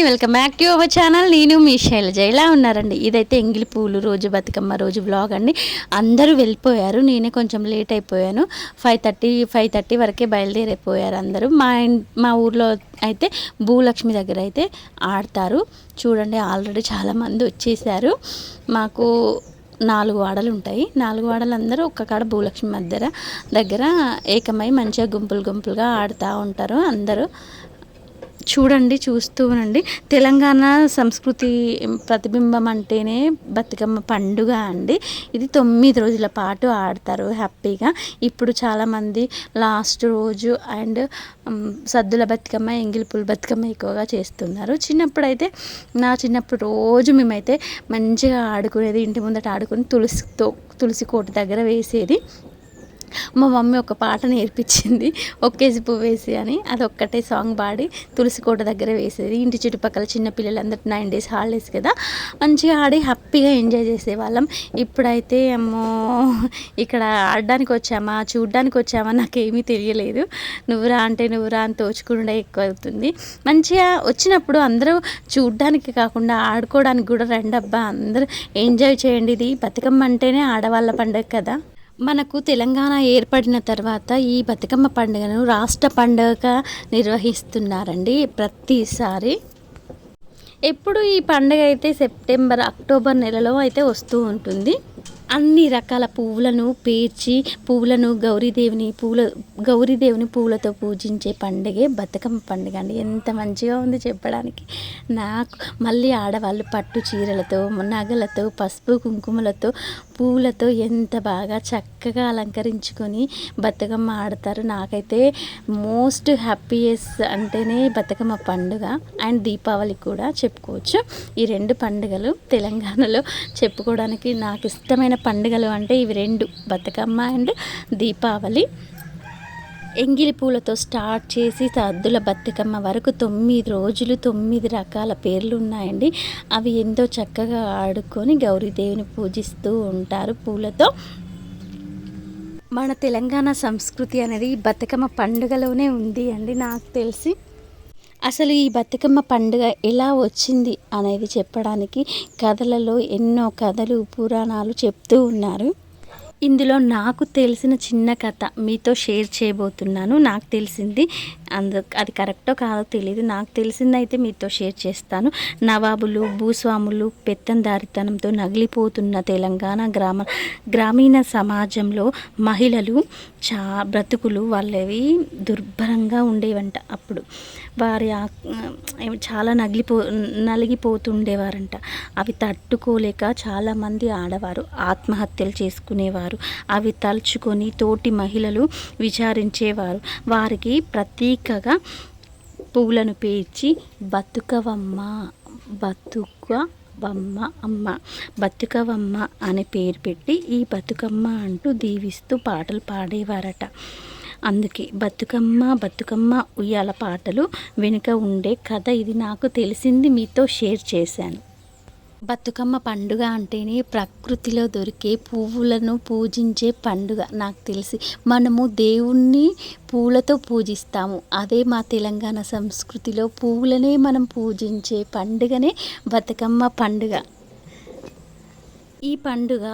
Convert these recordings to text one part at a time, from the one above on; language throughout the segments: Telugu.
అండి welcome back to our channel. నేను మీ శైలజ. ఎలా ఉన్నారండి? ఇదైతే ఎంగిలి పూలు రోజు బతుకమ్మ రోజు బ్లాగ్ అండి. అందరూ వెళ్ళిపోయారు. నేనే కొంచెం లేట్ అయిపోయాను. ఫైవ్ థర్టీ ఫైవ్ థర్టీ వరకే బయలుదేరిపోయారు అందరూ. మా మా ఊర్లో అయితే భూలక్ష్మి దగ్గర అయితే ఆడతారు. చూడండి ఆల్రెడీ చాలామంది వచ్చేసారు. మాకు నాలుగు వాడలు ఉంటాయి. నాలుగు వాడలు అందరూ ఒక్క కాడ భూలక్ష్మి మధ్య దగ్గర ఏకమై మంచిగా గుంపులు గుంపులుగా ఆడుతూ ఉంటారు అందరూ. చూడండి చూస్తూ ఉండండి. తెలంగాణ సంస్కృతి ప్రతిబింబం అంటేనే బతుకమ్మ పండుగ అండి. ఇది తొమ్మిది రోజుల పాటు ఆడతారు హ్యాపీగా. ఇప్పుడు చాలామంది లాస్ట్ రోజు అండ్ సద్దుల బతుకమ్మ ఎంగిలిపుల బతుకమ్మ ఎక్కువగా చేస్తున్నారు. చిన్నప్పుడైతే నా చిన్నప్పుడు రోజు మేమైతే మంచిగా ఆడుకునేది ఇంటి ముందట ఆడుకుని తులసితో తులసి కోట దగ్గర వేసేది. మా మమ్మీ ఒక పాట నేర్పించింది ఒక్కేసి పువ్వు వేసి అని. అది ఒక్కటే సాంగ్ పాడి తులసి కోట దగ్గర వేసేది. ఇంటి చుట్టుపక్కల చిన్న పిల్లలందరూ నైన్ డేస్ హాలిడేస్ కదా. మంచిగా ఆడి హ్యాపీగా ఎంజాయ్ చేసేవాళ్ళం. ఇప్పుడైతే అమ్మో ఇక్కడ ఆడడానికి వచ్చామా చూడడానికి వచ్చామా నాకేమీ తెలియలేదు. నువ్వురా అంటే నువ్వురా అని తోచుకుండా ఎక్కువ అవుతుంది మంచిగా వచ్చినప్పుడు అందరూ చూడ్డానికి కాకుండా ఆడుకోవడానికి కూడా రండబ్బా అందరూ ఎంజాయ్ చేయండి. ఇది బతుకమ్మ అంటేనే ఆడవాళ్ళ పండుగ కదా. మనకు తెలంగాణ ఏర్పడిన తర్వాత ఈ బతుకమ్మ పండుగను రాష్ట్ర పండుగగా నిర్వహిస్తున్నారండి ప్రతిసారి. ఎప్పుడు ఈ పండుగ అయితే సెప్టెంబర్ అక్టోబర్ నెలలో అయితే వస్తూ ఉంటుంది. అన్ని రకాల పువ్వులను పేర్చి పువ్వులను గౌరీదేవిని పూల గౌరీదేవిని పువ్వులతో పూజించే పండుగే బతుకమ్మ పండుగ అండి. ఎంత మంచిగా ఉంది చెప్పడానికి. నాకు మళ్ళీ ఆడవాళ్ళు పట్టు చీరలతో నగలతో పసుపు కుంకుమలతో పూలతో ఎంత బాగా చక్కగా అలంకరించుకొని బతుకమ్మ ఆడతారు. నాకైతే మోస్ట్ హ్యాపీయెస్ట్ అంటేనే బతుకమ్మ పండుగ అండ్ దీపావళి కూడా చెప్పుకోవచ్చు. ఈ రెండు పండుగలు తెలంగాణలో చెప్పుకోవడానికి నాకు ఇష్టమైన పండుగలు అంటే ఇవి రెండు. బతుకమ్మ అండ్ దీపావళి. ఎంగిలి పూలతో స్టార్ట్ చేసి సద్దుల బతుకమ్మ వరకు తొమ్మిది రోజులు తొమ్మిది రకాల పేర్లు ఉన్నాయండి. అవి ఎంతో చక్కగా ఆడుకొని గౌరీదేవిని పూజిస్తూ ఉంటారు పూలతో. మన తెలంగాణ సంస్కృతి అనేది బతుకమ్మ పండుగలోనే ఉంది అండి నాకు తెలిసి. అసలు ఈ బతుకమ్మ పండుగ ఎలా వచ్చింది అనేది చెప్పడానికి కథలలో ఎన్నో కథలు పురాణాలు చెప్తూ ఉన్నారు. ఇందులో నాకు తెలిసిన చిన్న కథ మీతో షేర్ చేయబోతున్నాను. నాకు తెలిసింది అందు అది కరెక్టో కాదో తెలియదు నాకు తెలిసింది అయితే మీతో షేర్ చేస్తాను. నవాబులు భూస్వాములు పెత్తందారితనంతో నగిలిపోతున్న తెలంగాణ గ్రామ గ్రామీణ సమాజంలో మహిళలు చా బ్రతుకులు వాళ్ళవి దుర్భరంగా ఉండేవంట అప్పుడు. వారి ఆ- చాలా నగిలిపో నలిగిపోతుండేవారంట. అవి తట్టుకోలేక చాలామంది ఆడవారు ఆత్మహత్యలు చేసుకునేవారు. అవి తలుచుకొని తోటి మహిళలు విచారించేవారు. వారికి ప్రతీకగా పువ్వులను పేర్చి బతుకవమ్మ బొమ్మ అమ్మ. బతుకవమ్మ అనే పేరు పెట్టి ఈ బతుకమ్మ అంటూ దీవిస్తూ పాటలు పాడేవారట. అందుకే బతుకమ్మ బతుకమ్మ ఉయ్యాల పాటలు వెనుక ఉండే కథ ఇది నాకు తెలిసింది మీతో షేర్ చేశాను. బతుకమ్మ పండుగ అంటేనే ప్రకృతిలో దొరికే పువ్వులను పూజించే పండుగ నాకు తెలిసి. మనము దేవుణ్ణి పూలతో పూజిస్తాము. అదే మా తెలంగాణ సంస్కృతిలో పువ్వులనే మనం పూజించే పండుగనే బతుకమ్మ పండుగ. ఈ పండుగ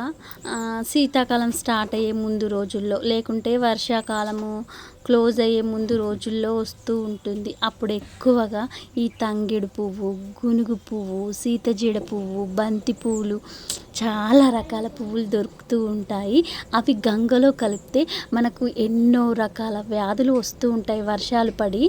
శీతాకాలం స్టార్ట్ అయ్యే ముందు రోజుల్లో లేకుంటే వర్షాకాలము క్లోజ్ అయ్యే ముందు రోజుల్లో వస్తూ ఉంటుంది. అప్పుడు ఎక్కువగా ఈ తంగిడి పువ్వు గునుగు పువ్వు సీతజీడ పువ్వు బంతి పువ్వులు చాలా రకాల పువ్వులు దొరుకుతూ ఉంటాయి. అవి గంగలో కలిపితే మనకు ఎన్నో రకాల వ్యాధులు వస్తూ ఉంటాయి. వర్షాలు పడి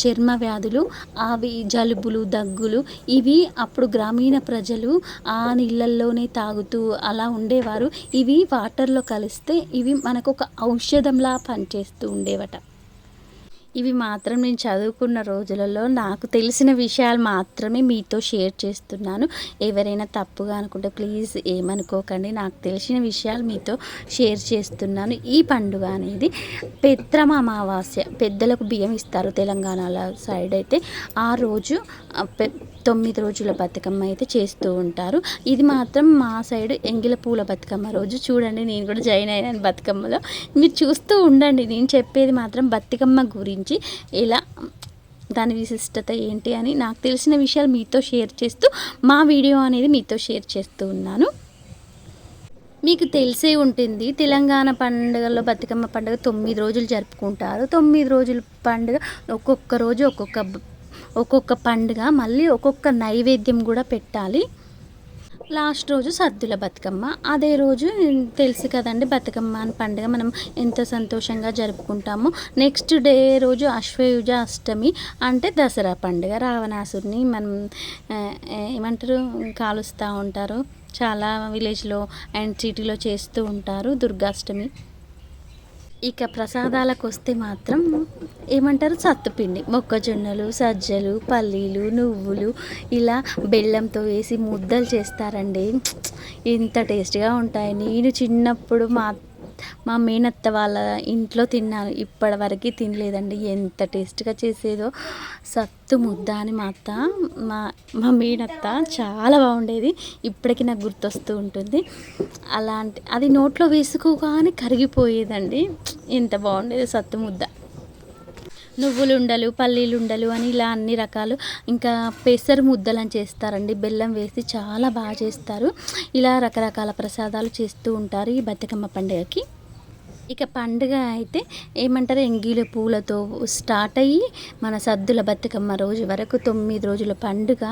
చర్మ వ్యాధులు అవి జలుబులు దగ్గులు ఇవి అప్పుడు గ్రామీణ ప్రజలు ఆ నీళ్ళల్లోనే తాగుతూ అలా ఉండేవారు. ఇవి వాటర్లో కలిస్తే ఇవి మనకు ఒక ఔషధంలా పనిచేస్తూ ఉండేవట ఇవి మాత్రం నేను చదువుకున్న రోజులలో నాకు తెలిసిన విషయాలు మాత్రమే మీతో షేర్ చేస్తున్నాను. ఎవరైనా తప్పుగా అనుకుంటే ప్లీజ్ ఏమనుకోకండి. నాకు తెలిసిన విషయాలు మీతో షేర్ చేస్తున్నాను. ఈ పండుగ అనేది పెత్రమ అమావాస్య. పెద్దలకు బియ్యం ఇస్తారు తెలంగాణలో సైడ్ అయితే. ఆ రోజు పె- తొమ్మిది రోజుల బతుకమ్మ అయితే చేస్తూ ఉంటారు. ఇది మాత్రం మా సైడ్ ఎంగిల పూల బతుకమ్మ రోజు. చూడండి నేను కూడా జాయిన్ అయినాను బతుకమ్మలో. మీరు చూస్తూ ఉండండి. నేను చెప్పేది మాత్రం బతుకమ్మ గురించి. ఎలా దాని విశిష్టత ఏంటి అని నాకు తెలిసిన విషయాలు మీతో షేర్ చేస్తూ మా వీడియో అనేది మీతో షేర్ చేస్తూ ఉన్నాను. మీకు తెలిసే ఉంటుంది తెలంగాణ పండుగలో బతుకమ్మ పండుగ తొమ్మిది రోజులు జరుపుకుంటారు. తొమ్మిది రోజుల పండుగ ఒక్కొక్క రోజు ఒక్కొక్క ఒక్కొక్క పండుగ మళ్ళీ ఒక్కొక్క నైవేద్యం కూడా పెట్టాలి. లాస్ట్ రోజు సద్దుల బతుకమ్మ. అదే రోజు తెలుసు కదండి బతుకమ్మ అని పండుగ. మనం ఎంత సంతోషంగా జరుపుకుంటాము. నెక్స్ట్ డే రోజు అశ్వయుజ అష్టమి అంటే దసరా పండుగ. రావణాసుడిని మనం ఏమంటారు? కాలుస్తూ ఉంటారు. చాలా విలేజ్లో అండ్ సిటీలో చేస్తూ ఉంటారు దుర్గాష్టమి. ఇక ప్రసాదాలకు వస్తే మాత్రం ఏమంటారు? సత్తుపిండి. మొక్కజొన్నలు సజ్జలు పల్లీలు నువ్వులు ఇలా బెల్లంతో వేసి ముద్దలు చేస్తారండి. ఎంత టేస్ట్గా ఉంటాయి నేను చిన్నప్పుడు మా మా మేనత్త వాళ్ళ ఇంట్లో తిన్నాను ఇప్పటివరకు తినలేదండి. ఎంత టేస్ట్గా చేసేదో. సత్తు ముద్ద అని మా అత్త మా మా మేనత్త చాలా బాగుండేది. ఇప్పటికీ నాకు గుర్తొస్తూ ఉంటుంది. అలాంటి అది నోట్లో వేసుకోగానే కరిగిపోయేదండి. ఎంత బాగుండేది సత్తు ముద్ద. నువ్వులుండలు పల్లీలుండలు అని ఇలా అన్ని రకాలు. ఇంకా పెసరు ముద్దలు అని చేస్తారండి. బెల్లం వేసి చాలా బాగా చేస్తారు. ఇలా రకరకాల ప్రసాదాలు చేస్తూ ఉంటారు ఈ బతుకమ్మ పండుగకి. ఇక పండుగ అయితే ఏమంటారు? ఎంగిలి పూలతో స్టార్ట్ అయ్యి మన సద్దుల బతుకమ్మ రోజు వరకు తొమ్మిది రోజుల పండుగ.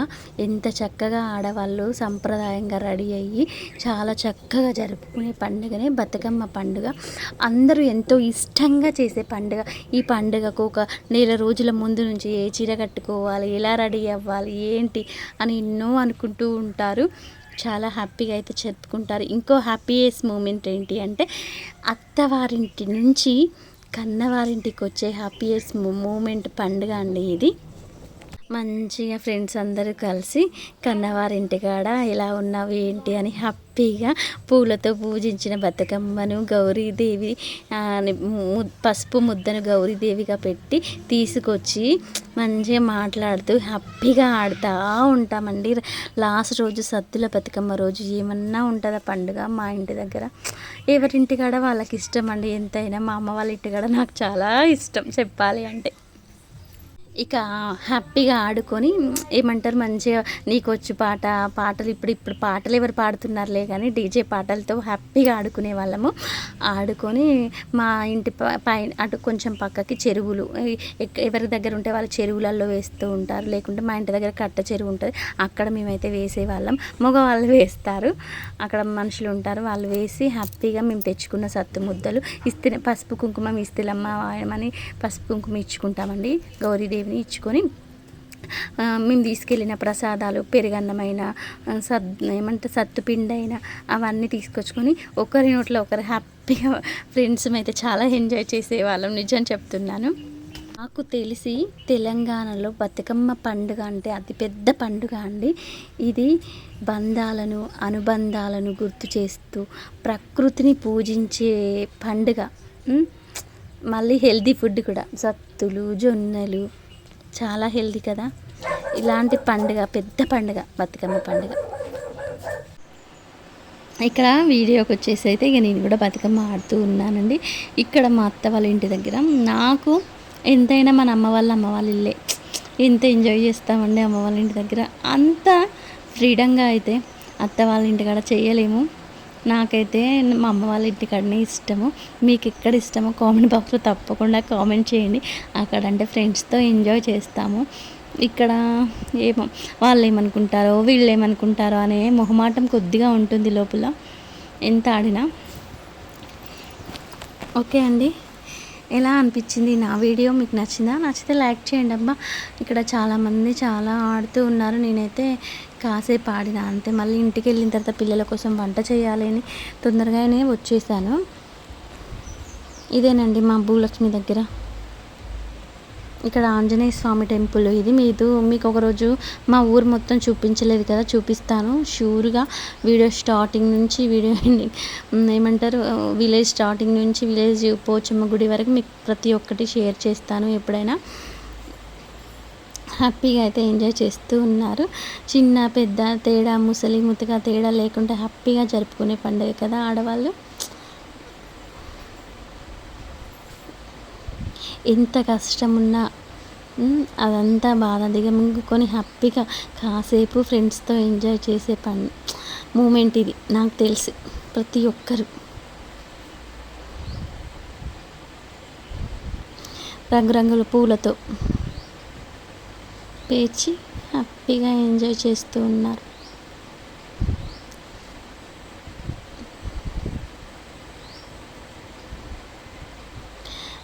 ఎంత చక్కగా ఆడవాళ్ళు సంప్రదాయంగా రెడీ అయ్యి చాలా చక్కగా జరుపుకునే పండుగనే బతుకమ్మ పండుగ. అందరూ ఎంతో ఇష్టంగా చేసే పండుగ. ఈ పండుగకు ఒక నెల రోజుల ముందు నుంచి ఏ చీర కట్టుకోవాలి? ఎలా రెడీ అవ్వాలి? ఏంటి? అని ఎన్నో అనుకుంటూ ఉంటారు. చాలా హ్యాపీగా అయితే జరుపుకుంటారు ఇంకో హ్యాపీయెస్ట్ మూమెంట్ ఏంటి అంటే అత్తవారింటి నుంచి కన్నవారింటికి వచ్చే హ్యాపీయెస్ట్ మూమెంట్ పండుగ అండి ఇది. మంచిగా ఫ్రెండ్స్ అందరూ కలిసి కన్నవారింటికాడ ఇలా ఎలా ఉన్నావు ఏంటి అని హ్యాపీగా పూలతో పూజించిన బతుకమ్మను గౌరీదేవి పసుపు ముద్దను గౌరీదేవిగా పెట్టి తీసుకొచ్చి మంచిగా మాట్లాడుతూ హ్యాపీగా ఆడుతూ ఉంటామండి. లాస్ట్ రోజు సద్దుల బతుకమ్మ రోజు ఏమన్నా ఉంటుందా పండుగ మా ఇంటి దగ్గర? ఎవరింటికాడ వాళ్ళకి ఇష్టం అండి? ఎంతైనా మా అమ్మ వాళ్ళ ఇంటికాడ నాకు చాలా ఇష్టం చెప్పాలి అంటే. ఇక హ్యాపీగా ఆడుకొని ఏమంటారు మంచిగా నీకు వచ్చి పాట పాటలు ఇప్పుడు ఇప్పుడు పాటలు ఎవరు పాడుతున్నారులే కానీ డీజే పాటలతో హ్యాపీగా ఆడుకునే వాళ్ళము. ఆడుకొని మా ఇంటి ప- పైన అటు కొంచెం పక్కకి చెరువులు ఎవరి దగ్గర ఉంటే వాళ్ళు చెరువులలో వేస్తూ ఉంటారు. లేకుంటే మా ఇంటి దగ్గర కట్ట చెరువు ఉంటుంది. అక్కడ మేమైతే వేసేవాళ్ళం మగవాళ్ళు వేస్తారు. అక్కడ మనుషులు ఉంటారు. వాళ్ళు వేసి హ్యాపీగా మేము తెచ్చుకున్న సత్తు ముద్దలు ఇస్తే పసుపు కుంకుమ ఇస్తేలమ్మ వాయమని పసుపు కుంకుమ ఇచ్చుకుంటామండి. గౌరీదేవిని ఇచ్చుకొని మేము తీసుకెళ్ళిన ప్రసాదాలు పెరుగన్నమైన సద్ ఏమంటే సత్తుపిండి అయినా అవన్నీ తీసుకొచ్చుకొని ఒకరి నోట్లో ఒకరు హ్యాపీగా ఫ్రెండ్స్ అయితే చాలా ఎంజాయ్ చేసేవాళ్ళం నిజం చెప్తున్నాను. నాకు తెలిసి తెలంగాణలో బతుకమ్మ పండుగ అంటే అతిపెద్ద పండుగ అండి. ఇది బంధాలను అనుబంధాలను గుర్తు చేస్తూ ప్రకృతిని పూజించే పండుగ. మళ్ళీ హెల్తీ ఫుడ్ కూడా. సత్తులు జొన్నలు చాలా హెల్తీ కదా. ఇలాంటి పండుగ పెద్ద పండుగ బతుకమ్మ పండుగ. ఇక్కడ వీడియోకి వచ్చేసి అయితే ఇక నేను కూడా బతుకమ్మ ఆడుతూ ఉన్నానండి. ఇక్కడ మా అత్త వాళ్ళ ఇంటి దగ్గర నాకు ఎంతైనా మన అమ్మ వాళ్ళ అమ్మ వాళ్ళ ఇల్లే. ఎంత ఎంజాయ్ చేస్తామండి అమ్మ వాళ్ళ ఇంటి దగ్గర. అంత ఫ్రీడంగా అయితే అత్త వాళ్ళ ఇంటికాడ చేయలేము. నాకైతే మా అమ్మ వాళ్ళ ఇంటికాడనే ఇష్టము. మీకు ఎక్కడ ఇష్టమో కామెంట్ బాక్స్లో తప్పకుండా కామెంట్ చేయండి. అక్కడ అంటే ఫ్రెండ్స్తో ఎంజాయ్ చేస్తాము. ఇక్కడ ఏమో వాళ్ళు ఏమనుకుంటారో వీళ్ళు ఏమనుకుంటారో అనే మొహమాటం కొద్దిగా ఉంటుంది లోపల. ఎంత ఆడినా. ఓకే అండి. ఎలా అనిపించింది నా వీడియో? మీకు నచ్చిందా? నచ్చితే లైక్ చేయండి అబ్బా. ఇక్కడ చాలామంది చాలా ఆడుతూ ఉన్నారు. నేనైతే కాసేపు ఆడిన అంతే. మళ్ళీ ఇంటికి వెళ్ళిన తర్వాత పిల్లల కోసం వంట చేయాలని తొందరగానే వచ్చేసాను. ఇదేనండి మా భూలక్ష్మి దగ్గర. ఇక్కడ ఆంజనేయ స్వామి టెంపుల్. ఇది మీదు. మీకు ఒకరోజు మా ఊరు మొత్తం చూపించలేదు కదా చూపిస్తాను. షూర్గా వీడియో స్టార్టింగ్ నుంచి వీడియో ఎండింగ్ ఏమంటారు విలేజ్ స్టార్టింగ్ నుంచి విలేజ్ పోచమ్మ గుడి వరకు మీకు ప్రతి ఒక్కటి షేర్ చేస్తాను ఎప్పుడైనా. హ్యాపీగా అయితే ఎంజాయ్ చేస్తూ ఉన్నారు. చిన్న పెద్ద తేడా ముసలి ముతగా తేడా లేకుండా హ్యాపీగా జరుపుకునే పండుగ కదా ఆడవాళ్ళు. ఎంత కష్టమున్నా అదంతా బాధ దిగమింగుకొని హ్యాపీగా కాసేపు ఫ్రెండ్స్తో ఎంజాయ్ చేసే పని మూమెంట్ ఇది నాకు తెలిసి ప్రతి ఒక్కరు. రంగురంగుల పూలతో పేర్చి హ్యాపీగా ఎంజాయ్ చేస్తూ ఉన్నారు.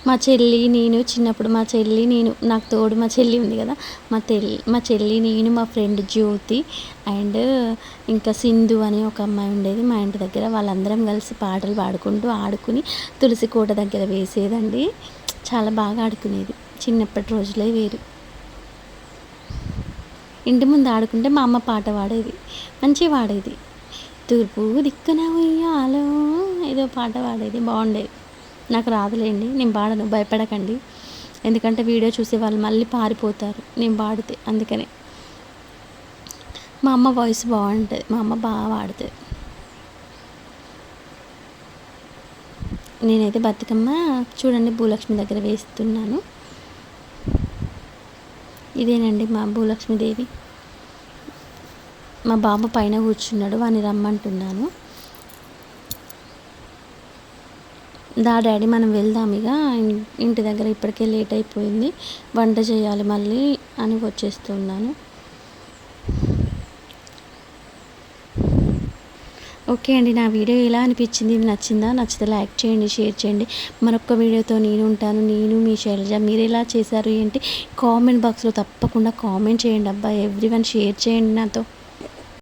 మా చెల్లి నేను చిన్నప్పుడు మా చెల్లి నేను నాకు తోడు మా చెల్లి ఉంది కదా మా తెల్లి మా చెల్లి నేను మా ఫ్రెండ్ జ్యోతి అండ్ ఇంకా సింధు అని ఒక అమ్మాయి ఉండేది మా ఇంటి దగ్గర. వాళ్ళందరం కలిసి పాటలు పాడుకుంటూ ఆడుకుని తులసి కోట దగ్గర వేసేదండి. చాలా బాగా ఆడుకునేది. చిన్నప్పటి రోజులే వేరు. ఇంటి ముందు ఆడుకుంటే మా అమ్మ పాట పాడేది మంచిగా పాడేది. తూర్పు దిక్కున ఉయ్యాలో ఏదో పాట పాడేది బాగుండేది. నాకు రాదులేండి నేను పాడను భయపడకండి. ఎందుకంటే వీడియో చూసే వాళ్ళు మళ్ళీ పారిపోతారు నేను పాడితే అందుకనే. మా అమ్మ వాయిస్ బాగుంటుంది మా అమ్మ బాగా పాడుతుంది. నేనైతే బతుకమ్మ చూడండి భూలక్ష్మి దగ్గర వేస్తున్నాను. ఇదేనండి మా భూలక్ష్మీదేవి. మా బాబు పైన కూర్చున్నాడు వాని రమ్మంటున్నాను. దా డాడీ మనం వెళ్దాం ఇక. ఇంటి దగ్గర ఇప్పటికే లేట్ అయిపోయింది. వంట చేయాలి మళ్ళీ అని వచ్చేస్తున్నాను. ఓకే అండి నా వీడియో ఎలా అనిపించింది? నచ్చిందా? నచ్చితే లైక్ చేయండి షేర్ చేయండి. మరొక వీడియోతో నేను ఉంటాను. నేను మీ శైలజ. మీరు ఎలా చేశారు ఏంటి? కామెంట్ బాక్స్లో తప్పకుండా కామెంట్ చేయండి అబ్బా. ఎవ్రీ వన్ షేర్ చేయండి నాతో.